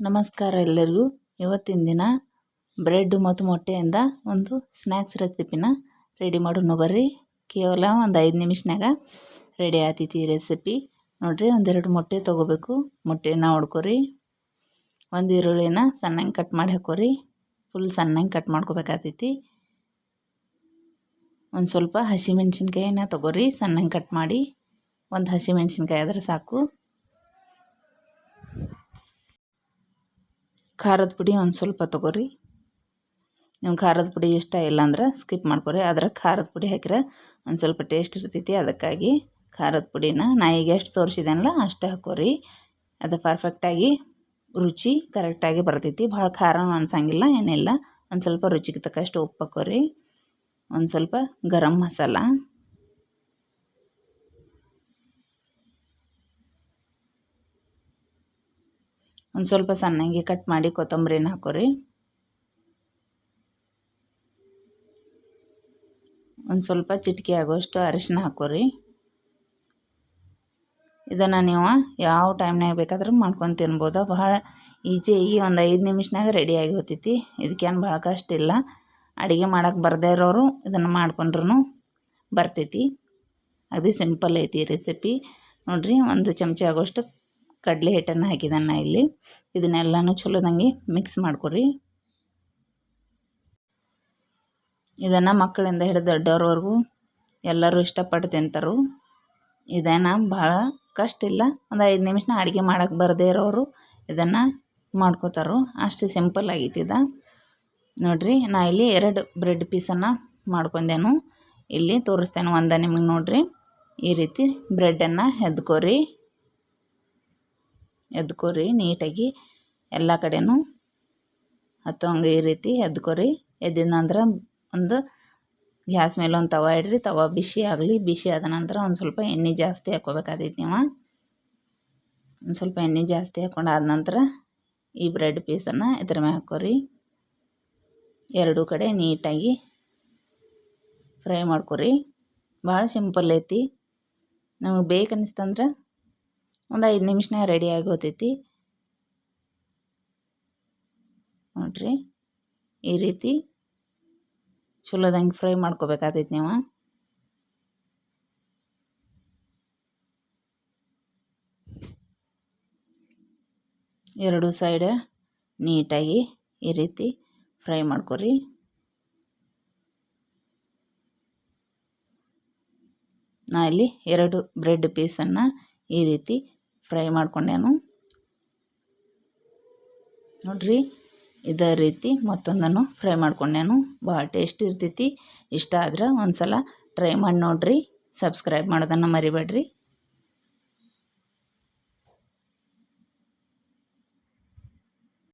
ನಮಸ್ಕಾರ ಎಲ್ಲರಿಗೂ. ಇವತ್ತಿನ ದಿನ ಬ್ರೆಡ್ಡು ಮತ್ತು ಮೊಟ್ಟೆಯಿಂದ ಒಂದು ಸ್ನ್ಯಾಕ್ಸ್ ರೆಸಿಪಿನ ರೆಡಿ ಮಾಡೋಣ ಬರ್ರಿ. ಕೇವಲ ಒಂದು ಐದು ನಿಮಿಷನಾಗ ರೆಡಿ ಆತೈತಿ ರೆಸಿಪಿ. ನೋಡಿರಿ, ಒಂದೆರಡು ಮೊಟ್ಟೆ ತೊಗೋಬೇಕು. ಮೊಟ್ಟೆನ ಹೊಡ್ಕೊರಿ ಒಂದು ಈರುಳ್ಳಿನ ಸಣ್ಣಂಗೆ ಕಟ್ ಮಾಡಿ ಹಾಕೋರಿ. ಫುಲ್ ಸಣ್ಣಂಗೆ ಕಟ್ ಮಾಡ್ಕೋಬೇಕಾಗ್ತೈತಿ. ಒಂದು ಸ್ವಲ್ಪ ಹಸಿಮೆಣ್ಸಿನ್ಕಾಯಿನ ತೊಗೋರಿ. ಸಣ್ಣಂಗೆ ಕಟ್ ಮಾಡಿ ಒಂದು ಹಸಿಮೆಣ್ಸಿನ್ಕಾಯಿ ಆದರೆ ಸಾಕು. ಖಾರದ ಪುಡಿ ಒಂದು ಸ್ವಲ್ಪ ತಗೋರಿ. ನಿಮ್ಮ ಖಾರದ ಪುಡಿ ಇಷ್ಟ ಇಲ್ಲ ಅಂದ್ರೆ ಸ್ಕಿಪ್ ಮಾಡ್ಕೊರಿ. ಆದ್ರೆ ಖಾರದ ಪುಡಿ ಹಾಕಿದ್ರೆ ಒಂದು ಸ್ವಲ್ಪ ಟೇಸ್ಟ್ ಇರ್ತೈತಿ. ಅದಕ್ಕಾಗಿ ಖಾರದ ಪುಡಿನ ನಾ ಈಗ ಎಷ್ಟು ತೋರಿಸಿದೆನಲ್ಲ, ಅಷ್ಟೇ ಹಾಕೋರಿ. ಅದು ಪರ್ಫೆಕ್ಟಾಗಿ ರುಚಿ ಕರೆಕ್ಟಾಗಿ ಬರ್ತೈತಿ. ಭಾಳ ಖಾರನೂ ಅನ್ಸಂಗಿಲ್ಲ, ಏನಿಲ್ಲ. ಒಂದು ಸ್ವಲ್ಪ ರುಚಿಗೆ ತಕ್ಕಷ್ಟು ಉಪ್ಪು ಹಾಕೋರಿ. ಒಂದು ಸ್ವಲ್ಪ ಗರಂ ಮಸಾಲ. ಒಂದು ಸ್ವಲ್ಪ ಸಣ್ಣಗೆ ಕಟ್ ಮಾಡಿ ಕೊತ್ತಂಬರಿನ ಹಾಕೋರಿ. ಒಂದು ಸ್ವಲ್ಪ ಚಿಟಿಕೆ ಆಗೋಷ್ಟು ಅರಿಶಿನ ಹಾಕೋರಿ. ಇದನ್ನು ನೀವು ಯಾವ ಟೈಮ್ನಾಗ ಬೇಕಾದರೂ ಮಾಡ್ಕೊಂಡು ತಿನ್ಬೋದು. ಭಾಳ ಈಜಿಯಾಗಿ ಒಂದು ಐದು ನಿಮಿಷನಾಗ ಆಗಿ ಹೋಗ್ತೈತಿ. ಇದಕ್ಕೇನು ಭಾಳ ಕಷ್ಟ ಇಲ್ಲ. ಅಡುಗೆ ಮಾಡೋಕ್ಕೆ ಬರದೇ ಇರೋರು ಇದನ್ನು ಮಾಡ್ಕೊಂಡ್ರೂ ಬರ್ತೈತಿ. ಅದು ಸಿಂಪಲ್ ಐತಿ ರೆಸಿಪಿ. ನೋಡಿರಿ, ಒಂದು ಚಮಚ ಆಗೋಷ್ಟು ಕಡಲೆ ಹಿಟ್ಟನ್ನು ಹಾಕಿದ್ದಾನೆ ಇಲ್ಲಿ. ಇದನ್ನೆಲ್ಲನೂ ಚಲೋದಂಗೆ ಮಿಕ್ಸ್ ಮಾಡ್ಕೊರಿ ಇದನ್ನು ಮಕ್ಕಳಿಂದ ಹಿಡಿದು ದೊಡ್ಡವ್ರವರೆಗೂ ಎಲ್ಲರೂ ಇಷ್ಟಪಟ್ಟು ತಿಂತಾರೆ. ಇದನ್ನು ಭಾಳ ಕಷ್ಟ ಇಲ್ಲ. ಒಂದು ಐದು ನಿಮಿಷನ ಅಡುಗೆ ಮಾಡೋಕ್ಕೆ ಬರದೇ ಇರೋರು ಇದನ್ನು ಮಾಡ್ಕೋತಾರೆ. ಅಷ್ಟು ಸಿಂಪಲ್ ಆಗೈತಿ ಇದು. ನೋಡಿರಿ, ನಾ ಇಲ್ಲಿ ಎರಡು ಬ್ರೆಡ್ ಪೀಸನ್ನು ಮಾಡ್ಕೊಂಡೇನು. ಇಲ್ಲಿ ತೋರಿಸ್ತೇನೆ ಒಂದು ನಿಮಗೆ ನೋಡಿರಿ. ಈ ರೀತಿ ಬ್ರೆಡ್ಡನ್ನು ಹೆದ್ಕೋರಿ. ಎದ್ಕೊರಿ ನೀಟಾಗಿ ಎಲ್ಲ ಕಡೆಯೂ ಹತ್ತೋಂಗೆ ಈ ರೀತಿ ಎದ್ಕೋರಿ. ನಂತರ ಒಂದು ಗ್ಯಾಸ್ ಮೇಲೆ ಒಂದು ತವ ಇಡ್ರಿ. ತವ ಬಿಸಿ ಆಗಲಿ, ಬಿಸಿ ಆದ ನಂತರ ಒಂದು ಸ್ವಲ್ಪ ಎಣ್ಣೆ ಜಾಸ್ತಿ ಹಾಕ್ಕೋಬೇಕಾದೈತಿ ನೀವು. ಒಂದು ಸ್ವಲ್ಪ ಎಣ್ಣೆ ಜಾಸ್ತಿ ಹಾಕ್ಕೊಂಡು ಆದ ನಂತರ ಈ ಬ್ರೆಡ್ ಪೀಸನ್ನು ಇದ್ರ ಮೇಲೆ ಹಾಕೋರಿ ಎರಡೂ ಕಡೆ ನೀಟಾಗಿ ಫ್ರೈ ಮಾಡ್ಕೊರಿ. ಭಾಳ ಸಿಂಪಲ್ ಐತಿ. ನಮಗೆ ಬೇಕು ಅನ್ನಿಸ್ತಂದ್ರೆ ಒಂದು ಐದು ನಿಮಿಷನಾಗ ರೆಡಿ ಆಗೋತೈತಿ. ನೋಡ್ರಿ, ಈ ರೀತಿ ಚಲೋದಂಗೆ ಫ್ರೈ ಮಾಡ್ಕೋಬೇಕಾತೈತಿ ನೀವು. ಎರಡು ಸೈಡ್ ನೀಟಾಗಿ ಈ ರೀತಿ ಫ್ರೈ ಮಾಡ್ಕೊರಿ. ನಾ ಇಲ್ಲಿ ಎರಡು ಬ್ರೆಡ್ ಪೀಸನ್ನು ಈ ರೀತಿ ಫ್ರೈ ಮಾಡ್ಕೊಂಡೇನು ನೋಡ್ರಿ, ಇದೇ ರೀತಿ ಮತ್ತೊಂದನ್ನು ಫ್ರೈ ಮಾಡ್ಕೊಂಡೇನು ಭಾಳ ಟೇಸ್ಟ್ ಇರ್ತೈತಿ. ಇಷ್ಟ ಆದ್ರೆ ಒಂದು ಸಲ ಟ್ರೈ ಮಾಡಿ ನೋಡಿರಿ. ಸಬ್ಸ್ಕ್ರೈಬ್ ಮಾಡೋದನ್ನು ಮರಿಬೇಡ್ರಿ.